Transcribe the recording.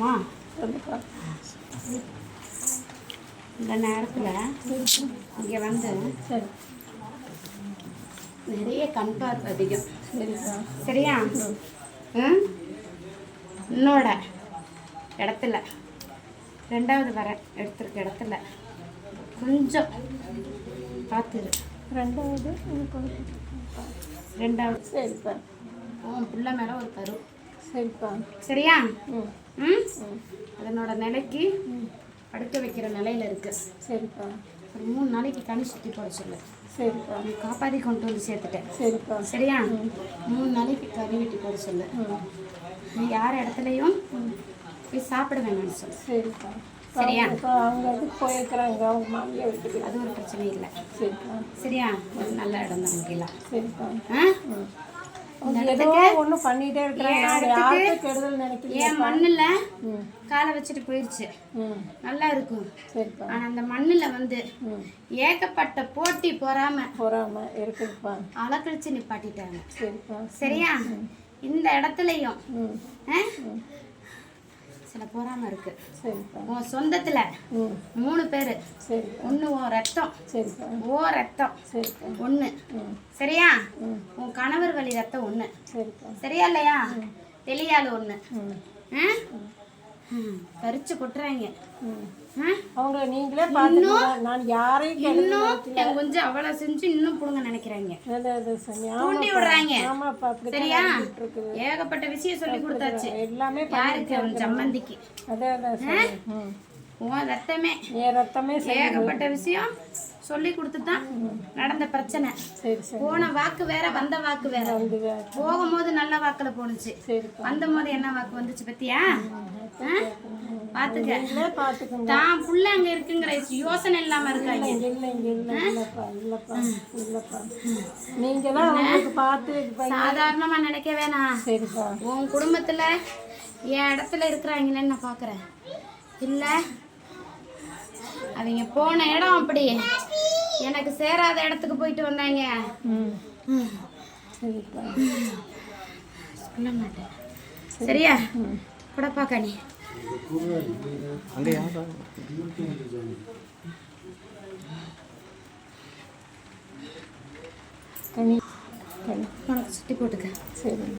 சொல்லுப்பா இந்த நேரத்தில் இங்கே வந்து சரி நிறைய கண் பார்வை அதிகம். சரியா? ம்? உன்னோட இடத்துல. ரெண்டாவது வர எடுத்திருக்க இடத்துல. கொஞ்சம் பார்த்துரு ரெண்டாவது ரெண்டாவது. சரிப்பா உன் பிள்ளை மேலே ஒரு கரு. சரிப்பா. சரியா? ம். அதனோட நிலைக்கு ம் படுக்க வைக்கிற நிலையில இருக்கு. சரிப்பா. ஒரு மூணு நாளைக்கு கனி சுற்றி போட சொல்லு. சரிப்பா. நீ காப்பாற்றி கொண்டு வந்து சேர்த்துட்டேன். சரிப்பா. சரியா? மூணு நாளைக்கு கறி வெட்டி போட சொல்லு. நீ யார் இடத்துலையும் போய் சாப்பிட வேணாம்னு சொல்லு. சரிப்பா. சரியா? அவங்க இதுக்கு போயிருக்கிறாங்க. அவங்க மாமியை வீட்டுக்கு அது ஒரு பிரச்சனை இல்லை. சரிப்பா. சரியா? நல்ல இடம் தான் சரிப்பா. ஆ? பண்ணிகிட்டே என் மண்ணில் காலை வச்சுட்டு போயிடுச்சு நல்லா இருக்கும். ஆனால் அந்த மண்ணில் வந்து ஏகப்பட்ட போட்டி பொறாம. பொறாம இருக்குதுப்பா. அலக்கழிச்சு நிப்பாட்டிட்டாங்க. சரியா? இந்த இடத்துலையும்? சில பொறாம இருக்கு. உன் சொந்தத்துல மூணு பேர். ஒன்று உன் ரத்தம். ஓ ரத்தம். ஒன்று ம். சரியா? உன் கணவர் வழி ரத்தம் ஒன்று சரிப்பா சரியா இல்லையா? தெளியாள் ஒன்று ம். கரிச்சு கொட்டுறாங்க? அவங்கள நீங்களே பார்த்துக்கோங்க. நான் யாரையும் இன்னும் கொஞ்சம் அவ்வளோ செஞ்சு இன்னும் புடுங்க நினைக்கிறாங்க. தூண்டி விடுறாங்க. சரியா? ஏகப்பட்ட விஷயம் சொல்லி கொடுத்தாச்சு. எல்லாமே யாருக்கு? அவன் சம்மந்திக்கு. அதே அதான் ரத்தமே. ஏகப்பட்ட விஷயம். சொல்லி கொடுத்து தான் நடந்த பிரச்சனை. போன வாக்கு வேற வந்த வாக்கு வேற. போகும்போது நல்ல வாக்குல சரிப்பா வந்த போது என்ன வாக்கு வந்துச்சு பத்தியா? பாத்துக்க. தான் புள்ள அங்க இருக்குங்கிற யோசனை இல்லாம இருக்காங்க. சாதாரணமா நினைக்க வேணாம். உன் குடும்பத்துல என் இடத்துல இருக்கிறாங்களேன்னு நான் பாக்குறேன். இல்ல அவங்க போன இடம் அப்படி. எனக்கு சேராத இடத்துக்கு போயிட்டு வந்தாங்க. ம். ம், சரிப்பா சொல்ல மாட்டேன். சரியா? கூடப்பா கனி கனி கனி உனக்கு சுட்டி போட்டுக்க. சரி.